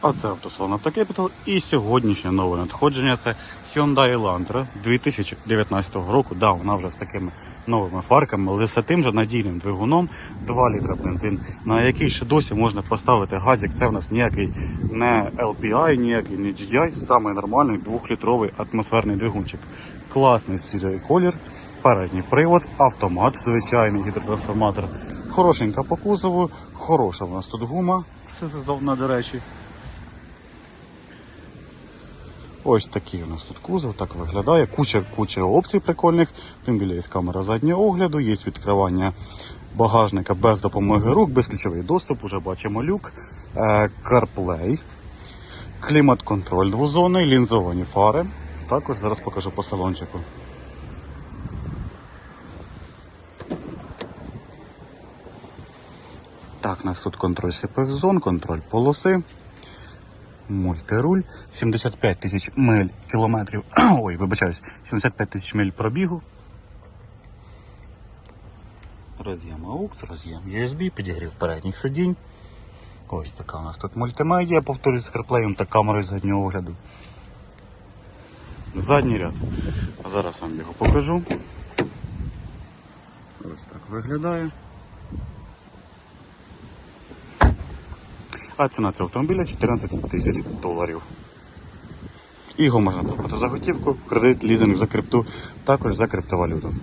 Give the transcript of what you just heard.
А це автосалон Автокепітал і сьогоднішнє нове надходження це Hyundai Elantra 2019 року. Да, вона вже з такими новими фарками, але з тим же надійним двигуном 2 літра бензин, на який ще досі можна поставити газик. Це в нас ніякий не LPI, ніякий не GDI, самий нормальний 2-літровий атмосферний двигунчик. Класний сірий колір, передній привод, автомат, звичайний гідротрансформатор. Хорошенька по кузову, хороша в нас тут гума, сезонна, до речі. Ось такий у нас тут кузов, так виглядає. Куча, куча опцій прикольних. Тим більше є камера заднього огляду, є відкривання багажника без допомоги рук, безключовий доступ, уже бачимо люк, е, CarPlay, клімат-контроль двозонний, лінзовані фари. Також зараз покажу по салончику. Так, у нас тут контроль сліпих зон, контроль полоси мультируль, 75 тисяч миль кілометрів. Ой, вибачаюсь, 75 тисяч миль пробігу. Роз'єм AUX, роз'єм USB, підігрів передніх сидінь. Ось така у нас тут мультимедіа, повторюю, з CarPlay та камерою заднього огляду. Задній ряд. Зараз вам його покажу. Ось так виглядає. А ціна цього автомобіля 14 тисяч доларів. Його можна купити за готівку, кредит, лізинг за крипту, також за криптовалюту.